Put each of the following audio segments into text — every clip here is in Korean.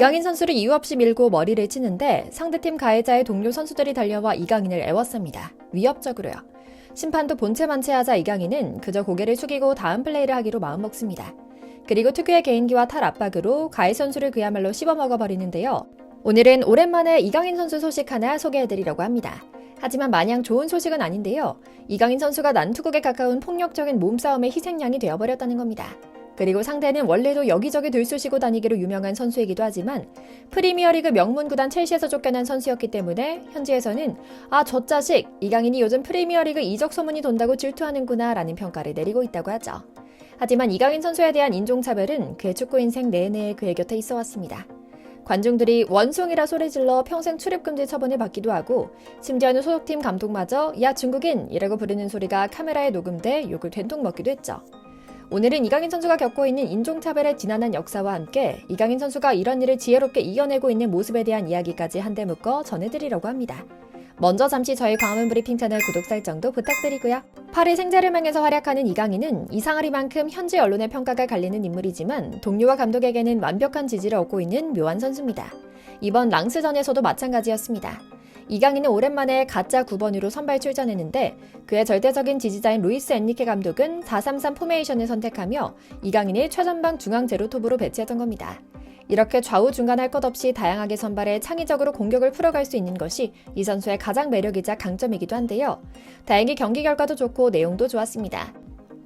이강인 선수를 이유 없이 밀고 머리를 치는데 상대팀 가해자의 동료 선수들이 달려와 이강인을 애웠습니다. 위협적으로요. 심판도 본체 만체하자 이강인은 그저 고개를 숙이고 다음 플레이를 하기로 마음먹습니다. 그리고 특유의 개인기와 탈 압박으로 가해 선수를 그야말로 씹어먹어버리는데요. 오늘은 오랜만에 이강인 선수 소식 하나 소개해드리려고 합니다. 하지만 마냥 좋은 소식은 아닌데요. 이강인 선수가 난투극에 가까운 폭력적인 몸싸움의 희생양이 되어버렸다는 겁니다. 그리고 상대는 원래도 여기저기 들쑤시고 다니기로 유명한 선수이기도 하지만 프리미어리그 명문 구단 첼시에서 쫓겨난 선수였기 때문에 현지에서는 아 저 자식 이강인이 요즘 프리미어리그 이적 소문이 돈다고 질투하는구나 라는 평가를 내리고 있다고 하죠. 하지만 이강인 선수에 대한 인종차별은 그의 축구 인생 내내 그의 곁에 있어 왔습니다. 관중들이 원숭이라 소리질러 평생 출입금지 처분을 받기도 하고 심지어는 소속팀 감독마저 야 중국인이라고 부르는 소리가 카메라에 녹음돼 욕을 된통 먹기도 했죠. 오늘은 이강인 선수가 겪고 있는 인종차별의 지난한 역사와 함께 이강인 선수가 이런 일을 지혜롭게 이겨내고 있는 모습에 대한 이야기까지 한데 묶어 전해드리려고 합니다. 먼저 잠시 저희 광화문 브리핑 채널 구독 설정도 부탁드리고요. 파리 생제르맹에서 활약하는 이강인은 이상하리만큼 현지 언론의 평가가 갈리는 인물이지만 동료와 감독에게는 완벽한 지지를 얻고 있는 묘한 선수입니다. 이번 랑스전에서도 마찬가지였습니다. 이강인은 오랜만에 가짜 9번으로 선발 출전했는데 그의 절대적인 지지자인 루이스 엔리케 감독은 4-3-3 포메이션을 선택하며 이강인을 최전방 중앙 제로톱으로 배치했던 겁니다. 이렇게 좌우 중간 할 것 없이 다양하게 선발해 창의적으로 공격을 풀어갈 수 있는 것이 이 선수의 가장 매력이자 강점이기도 한데요. 다행히 경기 결과도 좋고 내용도 좋았습니다.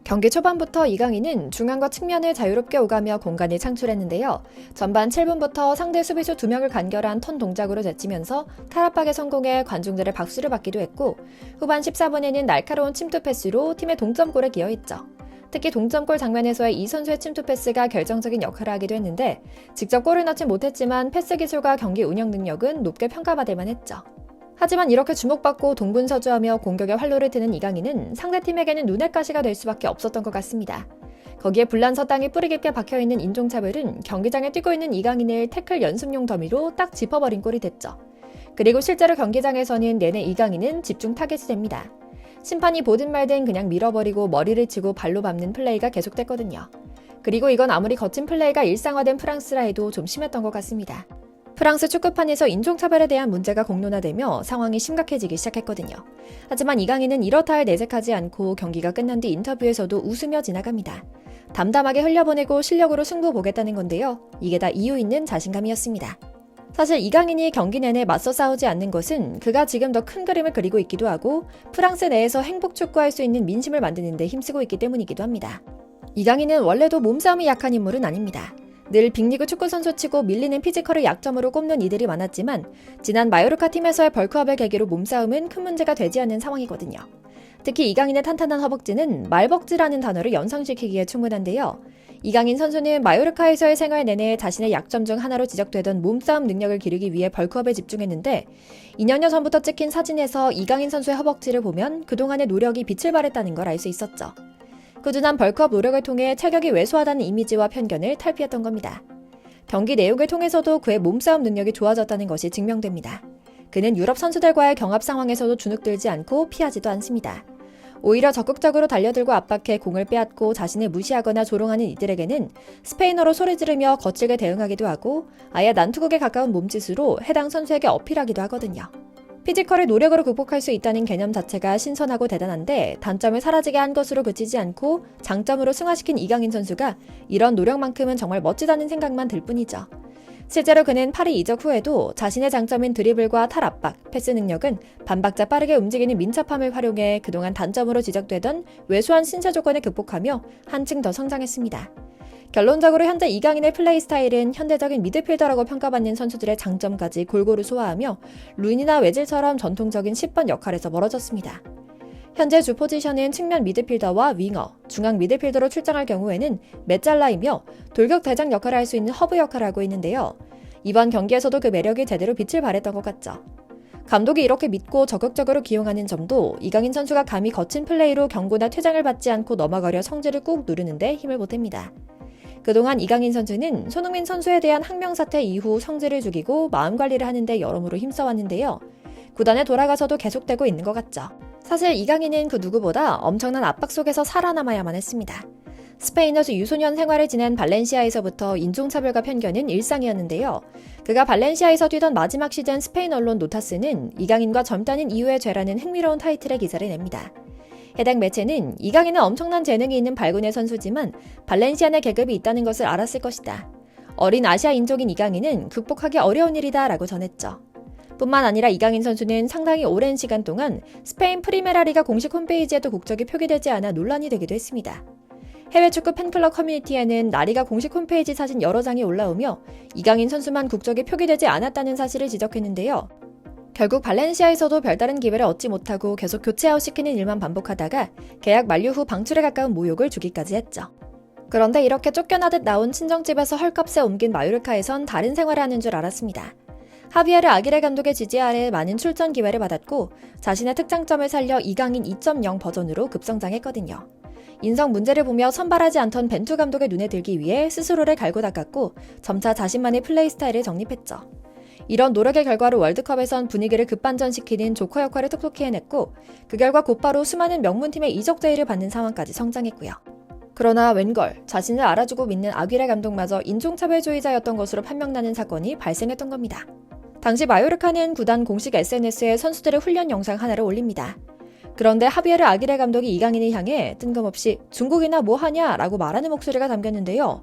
경기 초반부터 이강인은 중앙과 측면을 자유롭게 오가며 공간을 창출했는데요. 전반 7분부터 상대 수비수 2명을 간결한 턴 동작으로 제치면서 탈압박에 성공해 관중들의 박수를 받기도 했고 후반 14분에는 날카로운 침투 패스로 팀의 동점골에 기여했죠. 특히 동점골 장면에서의 이 선수의 침투 패스가 결정적인 역할을 하기도 했는데 직접 골을 넣진 못했지만 패스 기술과 경기 운영 능력은 높게 평가받을 만했죠. 하지만 이렇게 주목받고 동분서주하며 공격에 활로를 트는 이강인은 상대팀에게는 눈의 가시가 될 수밖에 없었던 것 같습니다. 거기에 불란서 땅에 뿌리 깊게 박혀있는 인종차별은 경기장에 뛰고 있는 이강인을 태클 연습용 더미로 딱 짚어버린 꼴이 됐죠. 그리고 실제로 경기장에서는 내내 이강인은 집중 타겟이 됩니다. 심판이 보든 말든 그냥 밀어버리고 머리를 치고 발로 밟는 플레이가 계속됐거든요. 그리고 이건 아무리 거친 플레이가 일상화된 프랑스라 해도 좀 심했던 것 같습니다. 프랑스 축구판에서 인종차별에 대한 문제가 공론화되며 상황이 심각해지기 시작했거든요. 하지만 이강인은 이렇다 할 내색하지 않고 경기가 끝난 뒤 인터뷰에서도 웃으며 지나갑니다. 담담하게 흘려보내고 실력으로 승부 보겠다는 건데요. 이게 다 이유 있는 자신감이었습니다. 사실 이강인이 경기 내내 맞서 싸우지 않는 것은 그가 지금 더 큰 그림을 그리고 있기도 하고 프랑스 내에서 행복 축구할 수 있는 민심을 만드는 데 힘쓰고 있기 때문이기도 합니다. 이강인은 원래도 몸싸움이 약한 인물은 아닙니다. 늘 빅리그 축구 선수치고 밀리는 피지컬을 약점으로 꼽는 이들이 많았지만 지난 마요르카 팀에서의 벌크업을 계기로 몸싸움은 큰 문제가 되지 않는 상황이거든요. 특히 이강인의 탄탄한 허벅지는 말벅지라는 단어를 연상시키기에 충분한데요. 이강인 선수는 마요르카에서의 생활 내내 자신의 약점 중 하나로 지적되던 몸싸움 능력을 기르기 위해 벌크업에 집중했는데 2년여 전부터 찍힌 사진에서 이강인 선수의 허벅지를 보면 그동안의 노력이 빛을 발했다는 걸 알 수 있었죠. 꾸준한 벌크업 노력을 통해 체격이 왜소하다는 이미지와 편견을 탈피했던 겁니다. 경기 내용을 통해서도 그의 몸싸움 능력이 좋아졌다는 것이 증명됩니다. 그는 유럽 선수들과의 경합 상황에서도 주눅들지 않고 피하지도 않습니다. 오히려 적극적으로 달려들고 압박해 공을 빼앗고 자신을 무시하거나 조롱하는 이들에게는 스페인어로 소리 지르며 거칠게 대응하기도 하고 아예 난투극에 가까운 몸짓으로 해당 선수에게 어필하기도 하거든요. 피지컬을 노력으로 극복할 수 있다는 개념 자체가 신선하고 대단한데 단점을 사라지게 한 것으로 그치지 않고 장점으로 승화시킨 이강인 선수가 이런 노력만큼은 정말 멋지다는 생각만 들 뿐이죠. 실제로 그는 파리 이적 후에도 자신의 장점인 드리블과 탈압박, 패스 능력은 반박자 빠르게 움직이는 민첩함을 활용해 그동안 단점으로 지적되던 왜소한 신체 조건을 극복하며 한층 더 성장했습니다. 결론적으로 현재 이강인의 플레이 스타일은 현대적인 미드필더라고 평가받는 선수들의 장점까지 골고루 소화하며 루인이나 외질처럼 전통적인 10번 역할에서 멀어졌습니다. 현재 주 포지션은 측면 미드필더와 윙어, 중앙 미드필더로 출장할 경우에는 메잘라이며 돌격 대장 역할을 할 수 있는 허브 역할을 하고 있는데요. 이번 경기에서도 그 매력이 제대로 빛을 발했던 것 같죠. 감독이 이렇게 믿고 적극적으로 기용하는 점도 이강인 선수가 감히 거친 플레이로 경고나 퇴장을 받지 않고 넘어가려 성질을 꾹 누르는데 힘을 보탭니다. 그동안 이강인 선수는 손흥민 선수에 대한 항명 사태 이후 성질을 죽이고 마음 관리를 하는데 여러모로 힘써왔는데요. 구단에 돌아가서도 계속되고 있는 것 같죠. 사실 이강인은 그 누구보다 엄청난 압박 속에서 살아남아야만 했습니다. 스페인어수 유소년 생활을 지낸 발렌시아에서부터 인종차별과 편견은 일상이었는데요. 그가 발렌시아에서 뛰던 마지막 시즌 스페인 언론 노타스는 이강인과 젊다는 이유의 죄라는 흥미로운 타이틀의 기사를 냅니다. 해당 매체는 이강인은 엄청난 재능이 있는 발군의 선수지만 발렌시아 내 계급이 있다는 것을 알았을 것이다. 어린 아시아 인종인 이강인은 극복하기 어려운 일이다 라고 전했죠. 뿐만 아니라 이강인 선수는 상당히 오랜 시간 동안 스페인 프리메라 리가 공식 홈페이지에도 국적이 표기되지 않아 논란이 되기도 했습니다. 해외 축구 팬클럽 커뮤니티에는 나리가 공식 홈페이지 사진 여러 장이 올라오며 이강인 선수만 국적이 표기되지 않았다는 사실을 지적했는데요. 결국 발렌시아에서도 별다른 기회를 얻지 못하고 계속 교체아웃 시키는 일만 반복하다가 계약 만료 후 방출에 가까운 모욕을 주기까지 했죠. 그런데 이렇게 쫓겨나듯 나온 친정집에서 헐값에 옮긴 마요르카에선 다른 생활을 하는 줄 알았습니다. 하비에르 아기레 감독의 지지 아래 많은 출전 기회를 받았고 자신의 특장점을 살려 이강인 2.0 버전으로 급성장했거든요. 인성 문제를 보며 선발하지 않던 벤투 감독의 눈에 들기 위해 스스로를 갈고 닦았고 점차 자신만의 플레이 스타일을 정립했죠. 이런 노력의 결과로 월드컵에선 분위기를 급반전시키는 조커 역할을 톡톡히 해냈고 그 결과 곧바로 수많은 명문팀의 이적 제의를 받는 상황까지 성장했고요. 그러나 웬걸 자신을 알아주고 믿는 아귀레 감독마저 인종차별주의자였던 것으로 판명나는 사건이 발생했던 겁니다. 당시 마요르카는 구단 공식 SNS에 선수들의 훈련 영상 하나를 올립니다. 그런데 하비에르 아기레 감독이 이강인을 향해 뜬금없이 중국이나 뭐 하냐 라고 말하는 목소리가 담겼는데요.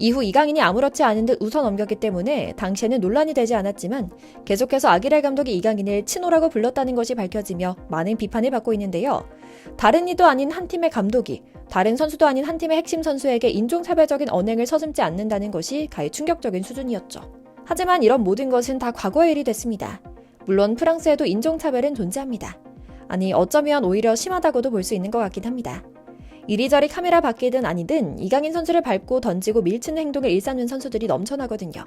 이후 이강인이 아무렇지 않은 듯 웃어 넘겼기 때문에 당시에는 논란이 되지 않았지만 계속해서 아기레 감독이 이강인을 친호라고 불렀다는 것이 밝혀지며 많은 비판을 받고 있는데요. 다른 이도 아닌 한 팀의 감독이 다른 선수도 아닌 한 팀의 핵심 선수에게 인종차별적인 언행을 서슴지 않는다는 것이 가히 충격적인 수준이었죠. 하지만 이런 모든 것은 다 과거의 일이 됐습니다. 물론 프랑스에도 인종차별은 존재합니다. 아니 어쩌면 오히려 심하다고도 볼 수 있는 것 같긴 합니다. 이리저리 카메라 밖이든 아니든 이강인 선수를 밟고 던지고 밀치는 행동을 일삼는 선수들이 넘쳐나거든요.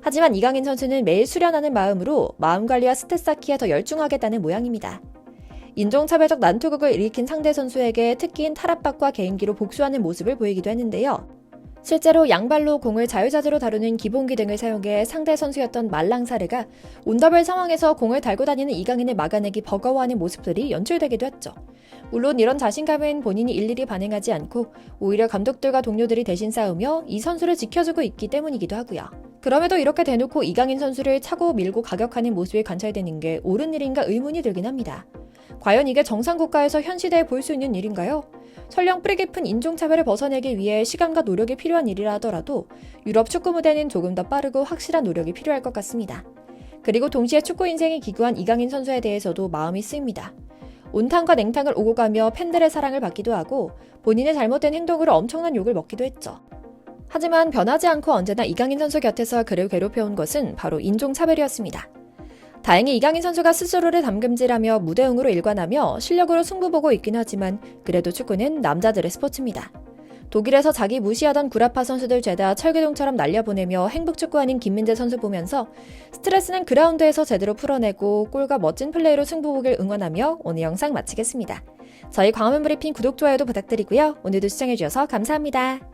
하지만 이강인 선수는 매일 수련하는 마음으로 마음 관리와 스탯 쌓기에 더 열중하겠다는 모양입니다. 인종차별적 난투극을 일으킨 상대 선수에게 특기인 탈압박과 개인기로 복수하는 모습을 보이기도 했는데요. 실제로 양발로 공을 자유자재로 다루는 기본기 등을 사용해 상대 선수였던 말랑사르가 온더벨 상황에서 공을 달고 다니는 이강인을 막아내기 버거워하는 모습들이 연출되기도 했죠. 물론 이런 자신감은 본인이 일일이 반응하지 않고 오히려 감독들과 동료들이 대신 싸우며 이 선수를 지켜주고 있기 때문이기도 하고요. 그럼에도 이렇게 대놓고 이강인 선수를 차고 밀고 가격하는 모습이 관찰되는 게 옳은 일인가 의문이 들긴 합니다. 과연 이게 정상 국가에서 현 시대에 볼 수 있는 일인가요? 설령 뿌리 깊은 인종차별을 벗어내기 위해 시간과 노력이 필요한 일이라 하더라도 유럽 축구 무대는 조금 더 빠르고 확실한 노력이 필요할 것 같습니다. 그리고 동시에 축구 인생이 기구한 이강인 선수에 대해서도 마음이 쓰입니다. 온탕과 냉탕을 오고 가며 팬들의 사랑을 받기도 하고 본인의 잘못된 행동으로 엄청난 욕을 먹기도 했죠. 하지만 변하지 않고 언제나 이강인 선수 곁에서 그를 괴롭혀온 것은 바로 인종차별이었습니다. 다행히 이강인 선수가 스스로를 담금질하며 무대응으로 일관하며 실력으로 승부 보고 있긴 하지만 그래도 축구는 남자들의 스포츠입니다. 독일에서 자기 무시하던 구라파 선수들 죄다 철기둥처럼 날려보내며 행복축구하는 김민재 선수 보면서 스트레스는 그라운드에서 제대로 풀어내고 골과 멋진 플레이로 승부 보길 응원하며 오늘 영상 마치겠습니다. 저희 광화문 브리핑 구독, 좋아요도 부탁드리고요. 오늘도 시청해주셔서 감사합니다.